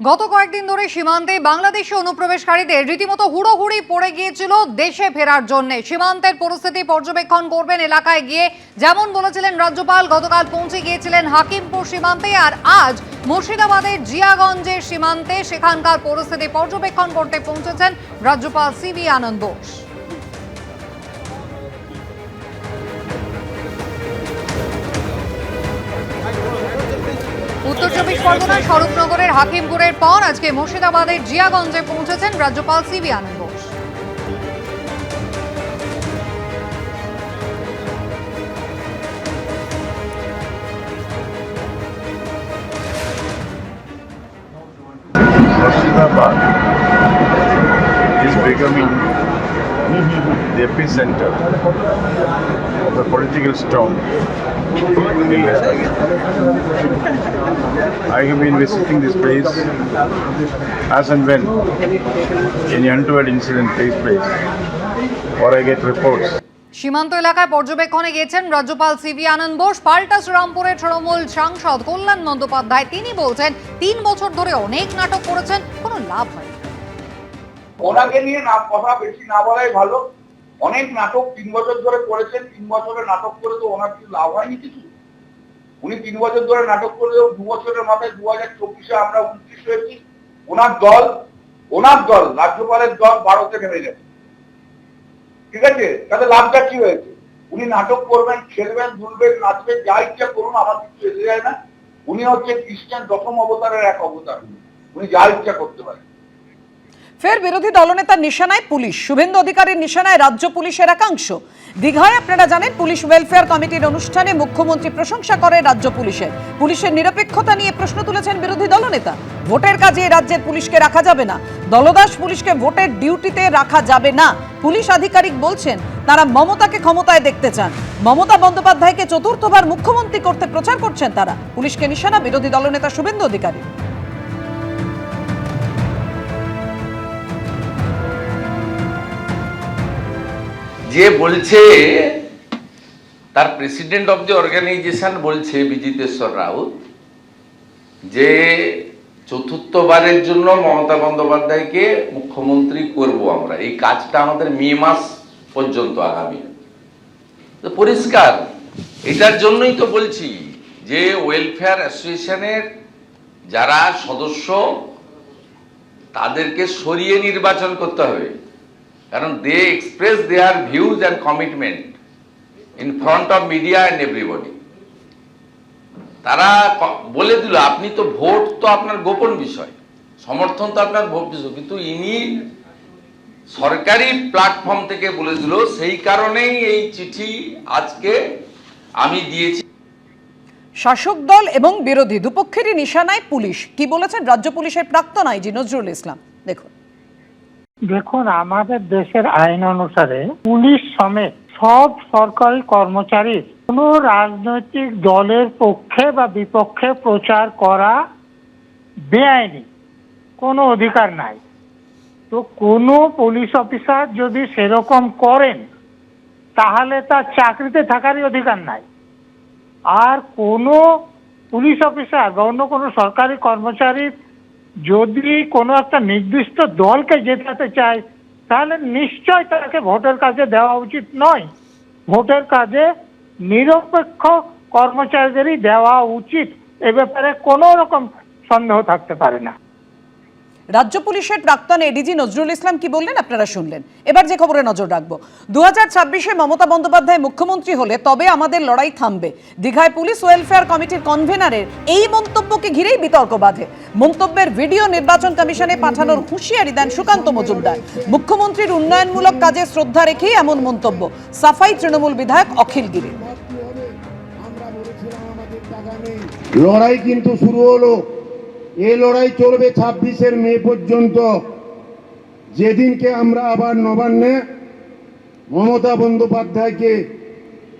গত কয়েকদিন ধরে সীমান্তে বাংলাদেশি অনুপ্রবেশকারীদের রীতিমতো হুড়োহুড়ি পড়ে গিয়েছিল দেশে ফেরার জন্য। সীমান্তের পরিস্থিতি পর্যবেক্ষণ করবেন এলাকায় গিয়ে। যেমন বলেছিলেন রাজ্যপাল, গতকাল পৌঁছে গিয়েছিলেন হাকিমপুর সীমান্তে আর আজ মুর্শিদাবাদের জিয়াগঞ্জের সীমান্তে সেখানকার পরিস্থিতি পর্যবেক্ষণ করতে পৌঁছেছেন রাজ্যপাল সিবি আনন্দ বোস। চব্বিশ স্বরূপনগরের হাকিমপুরের পর আজকে মুর্শিদাবাদের জিয়াগঞ্জে পৌঁছেছেন রাজ্যপাল CV Ananda. The epicenter of the political storm in Bengal. I have been visiting this place as and when any untoward incident takes place or I get reports. সীমান্ত এলাকায় পর্যবেক্ষণে গিয়েছেন রাজ্যপাল সিভি আনন্দ বোস পাল্টা শ্রীরামপুরের তৃণমূল সাংসদ কল্যাণ বন্দ্যোপাধ্যায় তিনি বলছেন তিন বছর ধরে অনেক নাটক করেছেন কোনো লাভ হয়নি ওনাকে নিয়ে না কথা বেশি না বলাই ভালো অনেক নাটক তিন বছর ধরে করেছেন, তিন বছরে নাটক করে তো ওনার কিছু লাভ হয়নি কিছু। উনি তিন বছর ধরে নাটক করলেও দু বছরের মাথায় দু হাজার চব্বিশে আমরা উনত্রিশ হয়েছি। ওনার দল ওনার দল, রাজ্যপালের দল ভারতে নেমে গেছে। ঠিক আছে? তাতে লাভটা কি হয়েছে? উনি নাটক করবেন, খেলবেন ধুলবেন নাচবেন, যা ইচ্ছা করুন, আমার কিছু এসে যায় না। উনি হচ্ছে খ্রিস্টান দশম অবতারের এক অবতার। উনি যা ইচ্ছা করতে পারেন। ফের বিরোধী দলনেতার নিশানায় পুলিশ। শুভেন্দু অধিকারীর নিশানায় রাজ্য পুলিশের একাংশ। দীঘায় আপনারা জানেন, পুলিশ ওয়েলফেয়ার কমিটির অনুষ্ঠানে মুখ্যমন্ত্রী প্রশংসা করে রাজ্য পুলিশের। পুলিশের নিরপেক্ষতা নিয়ে প্রশ্ন তুলেছেন বিরোধী দলনেতা। ভোটের কাজে রাজ্যের পুলিশকে রাখা যাবে না। দলদাস পুলিশকে ভোটের ডিউটিতে রাখা যাবে না। পুলিশ আধিকারিক বলছেন, তারা মমতাকে ক্ষমতায় দেখতে চান। মমতা বন্দ্যোপাধ্যায়কে চতুর্থবার মুখ্যমন্ত্রী করতে প্রচার করছেন তারা। পুলিশকে নিশানা বিরোধী দলনেতা শুভেন্দু অধিকারী। যে বলছে, তার প্রেসিডেন্ট অফ দি অর্গানাইজেশন বলছে, বিজিতেশ্বর রাউত, যে চতুর্থবারের জন্য মমতা বন্দ্যোপাধ্যায়কে মুখ্যমন্ত্রী করব আমরা। এই কাজটা আমাদের মে মাস পর্যন্ত আগামী। পরিষ্কার, এটার জন্যই তো বলছি যে ওয়েলফেয়ার অ্যাসোসিয়েশনের যারা সদস্য, তাদেরকে সরিয়ে নির্বাচন করতে হবে। কারণ they express their views and commitment in front of media and everybody তারা বলে দিল, আপনি তো ভোট তো আপনার গোপন বিষয়। সমর্থন তো আপনার ভোট বিষয়। কিন্তু ইনি সরকারি প্ল্যাটফর্ম থেকে বলে দিল, সেই কারণেই এই চিঠি আজকে আমি দিয়েছি। শাসক দল এবং বিরোধী দুপক্ষেরই নিশানায় পুলিশ। কি বলেছেন রাজ্য পুলিশের প্রাক্তন আইজি নজরুল ইসলাম? দেখুন। দেখুন, আমাদের দেশের আইন অনুসারে পুলিশ সমেত সব সরকারি কর্মচারী কোনো রাজনৈতিক দলের পক্ষে বা বিপক্ষে প্রচার করা বেআইনি, কোনো অধিকার নাই। তো কোনো পুলিশ অফিসার যদি সেরকম করেন, তাহলে তার চাকরিতে থাকারই অধিকার নাই। আর কোনো পুলিশ অফিসার বা অন্য কোনো সরকারি কর্মচারীর যদি কোনো একটা নির্দিষ্ট দলকে জেতাতে চায়, তাহলে নিশ্চয় তাকে ভোটের কাজে দেওয়া উচিত নয়। ভোটের কাজে নিরপেক্ষ কর্মচারীদেরই দেওয়া উচিত। এ ব্যাপারে কোনো রকম সন্দেহ থাকতে পারে না। রাজ্য পুলিশের প্রাক্তন এডিজি নজরুল ইসলাম কি বললেন? আপনারা শুনলেন। এবার যে খবরে নজর রাখব। দু হাজার ছাব্বিশে মমতা বন্দ্যোপাধ্যায় মুখ্যমন্ত্রী হলে তবে আমাদের লড়াই থামবে। দীঘায় পুলিশ ওয়েলফেয়ার কমিটির কনভেনারের এই মন্তব্যকে ঘিরেই বিতর্ক বাধে। মন্তব্যের ভিডিও নির্বাচন কমিশনে পাঠানোর হুঁশিয়ারি দেন সুকান্ত মজুমদার। মুখ্যমন্ত্রীর উন্নয়নমূলক কাজে শ্রদ্ধা রেখেই এমন মন্তব্য, সাফাই তৃণমূল বিধায়ক অখিল গিরি। লড়াই কিন্তু শুরু হলো। এই লড়াই চলবে ছাব্বিশের মে পর্যন্ত। যেদিনকে আমরা আবার নবান্নে মমতা বন্দ্যোপাধ্যায়কে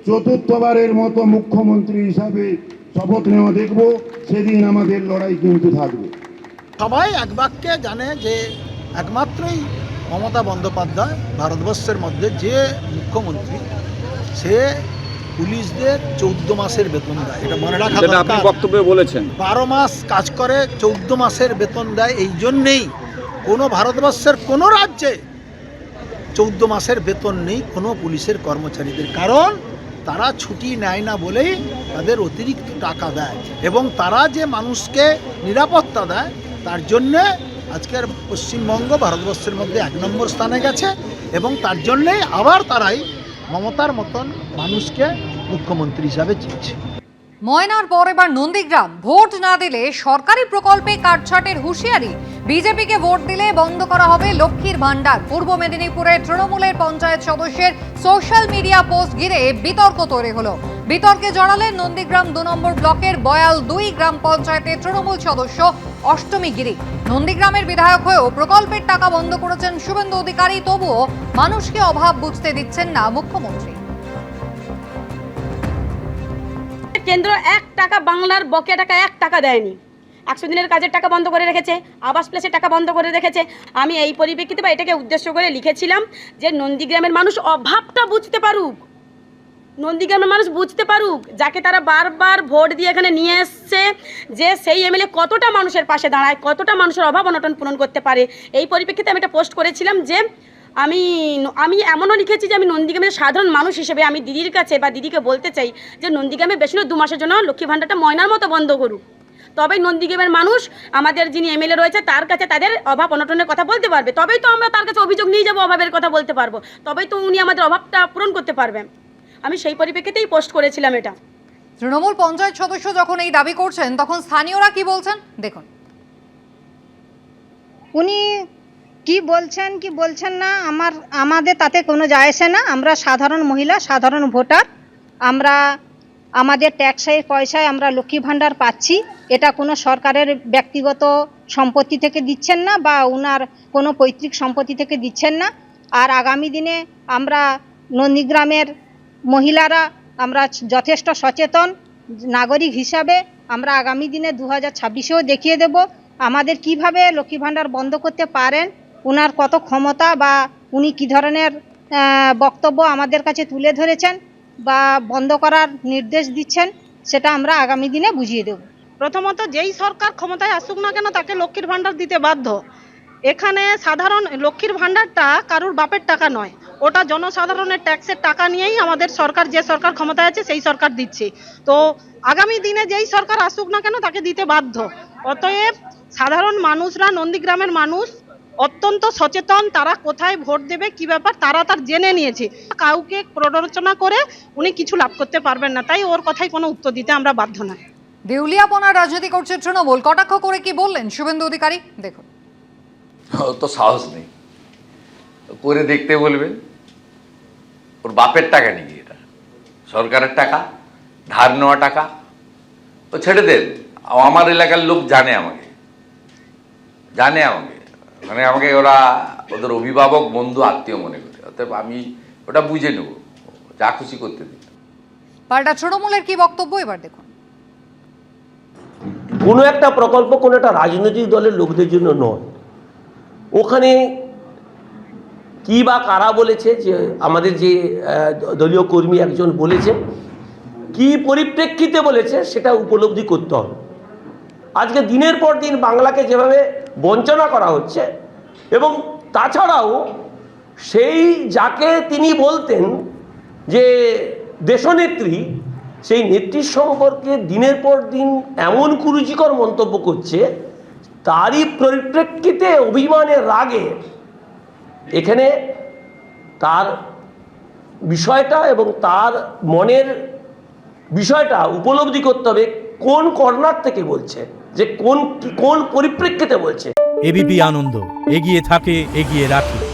চতুর্থবারের মতো মুখ্যমন্ত্রী হিসাবে শপথ নেওয়া দেখব, সেদিন আমাদের লড়াই কিন্তু থাকবে। সবাই এক বাক্যে জানে যে একমাত্রই মমতা বন্দ্যোপাধ্যায় ভারতবর্ষের মধ্যে যে মুখ্যমন্ত্রী, সে পুলিশদের চৌদ্দ মাসের বেতন দেয়। এটা মনে রাখা আপনি বক্তব্যে বলেছেন। বারো মাস কাজ করে চৌদ্দ মাসের বেতন দেয় এই জন্যেই কোনো ভারতবর্ষের কোনো রাজ্যে চৌদ্দ মাসের বেতন নেই কোনো পুলিশের কর্মচারীদের। কারণ তারা ছুটি নেয় না বলেই তাদের অতিরিক্ত টাকা দেয় এবং তারা যে মানুষকে নিরাপত্তা দেয় তার জন্যে আজকের পশ্চিমবঙ্গ ভারতবর্ষের মধ্যে এক নম্বর স্থানে গেছে এবং তার জন্যেই আবার তারাই মমতার মতন মানুষকে মুখ্যমন্ত্রী হিসাবে চেয়েছে ময়নার পর এবার নন্দীগ্রাম। ভোট না দিলে সরকারি প্রকল্পে কাটছাটের হুঁশিয়ারি। বিজেপিকে ভোট দিলে বন্ধ করা হবে লক্ষ্মীর ভান্ডার পূর্ব মেদিনীপুরের তৃণমূলের পঞ্চায়েত সদস্যের সোশ্যাল মিডিয়া পোস্ট ঘিরে বিতর্ক তৈরি হলো। বিতর্কে জড়ালেন নন্দীগ্রাম দু নম্বর ব্লকের বয়াল দুই গ্রাম পঞ্চায়েতের তৃণমূল সদস্য অষ্টমী গিরি। নন্দীগ্রামের বিধায়ক হয়েও প্রকল্পের টাকা বন্ধ করেছেন শুভেন্দু অধিকারী, তবুও মানুষকে অভাব বুঝতে দিচ্ছেন না মুখ্যমন্ত্রী। কেন্দ্র এক টাকা, বাংলার বকেয়া টাকা এক টাকা দেয়নি। একশো দিনের কাজের টাকা বন্ধ করে রেখেছে, আবাস প্লেসের টাকা বন্ধ করে রেখেছে। আমি এই পরিপ্রেক্ষিতে বা এটাকে উদ্দেশ্য করে লিখেছিলাম যে নন্দীগ্রামের মানুষ অভাবটা বুঝতে পারুক। নন্দীগ্রামের মানুষ বুঝতে পারুক, যাকে তারা বারবার ভোট দিয়ে এখানে নিয়ে এসছে, যে সেই এমএলএ কতটা মানুষের পাশে দাঁড়ায়, কতটা মানুষের অভাব অনটন পূরণ করতে পারে। এই পরিপ্রেক্ষিতে আমি এটা পোস্ট করেছিলাম যে আমি আমি এমনও লিখেছি যে আমি নন্দীগ্রামের সাধারণ মানুষ হিসেবে আমি দিদির কাছে বা দিদিকে বলতে চাই যে নন্দীগ্রামে বেশি না দু মাসের জন্য লক্ষ্মী ভাণ্ডারটা ময়নার মতো বন্ধ করুক। তবেই নন্দীগ্রামের মানুষ আমাদের যিনি এমএলএ রয়েছে তার কাছে তাদের অভাব অনটনের কথা বলতে পারবে। তবেই তো আমরা তার কাছে অভিযোগ নিয়ে যাব অভাবের কথা বলতে পারব। তবেই তো উনি আমাদের অভাবটা পূরণ করতে পারবেন। আমি সেই পরিপ্রেক্ষিতেই পোস্ট করেছিলাম এটা। তৃণমূল পঞ্চায়েত সদস্য যখন এই দাবি করছেন তখন স্থানীয়রা কি বলছেন? দেখুন। উনি কি বলছেন কি বলছেন না, আমার, আমাদের তাতে কোনো যায় আসে না। আমরা সাধারণ মহিলা, সাধারণ ভোটার। আমরা, আমাদের ট্যাক্সের পয়সায় আমরা লক্ষ্মী ভাণ্ডার পাচ্ছি। এটা কোনো সরকারের ব্যক্তিগত সম্পত্তি থেকে দিচ্ছেন না বা ওনার কোনো পৈতৃক সম্পত্তি থেকে দিচ্ছেন না। আর আগামী দিনে আমরা নন্দীগ্রামের মহিলারা আমরা যথেষ্ট সচেতন নাগরিক হিসাবে আমরা আগামী দিনে দু হাজার দেখিয়ে দেব। আমাদের কীভাবে লক্ষ্মী ভাণ্ডার বন্ধ করতে পারেন ওনার কত ক্ষমতা বা উনি কি ধরনের বক্তব্য আমাদের কাছে তুলে ধরেছেন বা বন্ধ করার নির্দেশ দিচ্ছেন, সেটা আমরা আগামী দিনে বুঝিয়ে দেব। প্রথমত যেই সরকার ক্ষমতায় আসুক না কেন তাকে লক্ষ্মীর ভাণ্ডার দিতে বাধ্য। এখানে সাধারণ লক্ষ্মীর ভাণ্ডারটা কারুর বাপের টাকা নয়, ওটা জনসাধারণের ট্যাক্সের টাকা নিয়েই আমাদের সরকার, যে সরকার ক্ষমতায় আছে সেই সরকার দিচ্ছে। তো আগামী দিনে যেই সরকার আসুক না কেন তাকে দিতে বাধ্য। অতএব সাধারণ মানুষরা, নন্দীগ্রামের মানুষ অত্যন্ত সচেতন তারা কোথায় ভোট দেবে কি ব্যাপার তারা তার জেনে নিয়েছে। কাউকে প্ররোচনা করে উনি কিছু লাভ করতে পারবেন না। তাই ওর কথাই কোনো উত্তর দিতে আমরা বাধ্য নয় দেউলিয়াপনার রাজনীতি করছে তৃণমূল। কটাক্ষ করে কি বললেন শুভেন্দু অধিকারী? দেখুন। তো সাহস নেই। করে দেখতে বলবেন ওর বাপের টাকা নাকি এটা। সরকারের টাকা ধার নেওয়া টাকা। তো ছেড়ে দেন। আমার এলাকার লোক জানে আমাকে। জানে আমাকে। মানে আমাকে ওরা ওদের অভিভাবক বন্ধু আত্মীয় মনে করে। অতএব আমি ওটা বুঝে নেব। যা খুশি করতে দিই পাল্টা তৃণমূলের কি বক্তব্য? এবার দেখুন। কোনো একটা প্রকল্প কোনো একটা রাজনৈতিক দলের লোকদের জন্য নয়। ওখানে কি বা কারা বলেছে যে আমাদের যে দলীয় কর্মী একজন বলেছেন কি পরিপ্রেক্ষিতে বলেছে সেটা উপলব্ধি করতে হবে। আজকে দিনের পর দিন বাংলাকে যেভাবে বঞ্চনা করা হচ্ছে এবং তাছাড়াও সেই যাকে তিনি বলতেন যে দেশনেত্রী, সেই নেত্রীর সম্পর্কে দিনের পর দিন এমন কুরুচিকর মন্তব্য করছে, তারই পরিপ্রেক্ষিতে অভিমানের রাগে এখানে তার বিষয়টা এবং তার মনের বিষয়টা উপলব্ধি করতে হবে কোন কর্নার থেকে বলছে? যে কোন কোন পরিপ্রেক্ষিতে বলছে? এবিপি আনন্দ, এগিয়ে থাকে, এগিয়ে রাখে।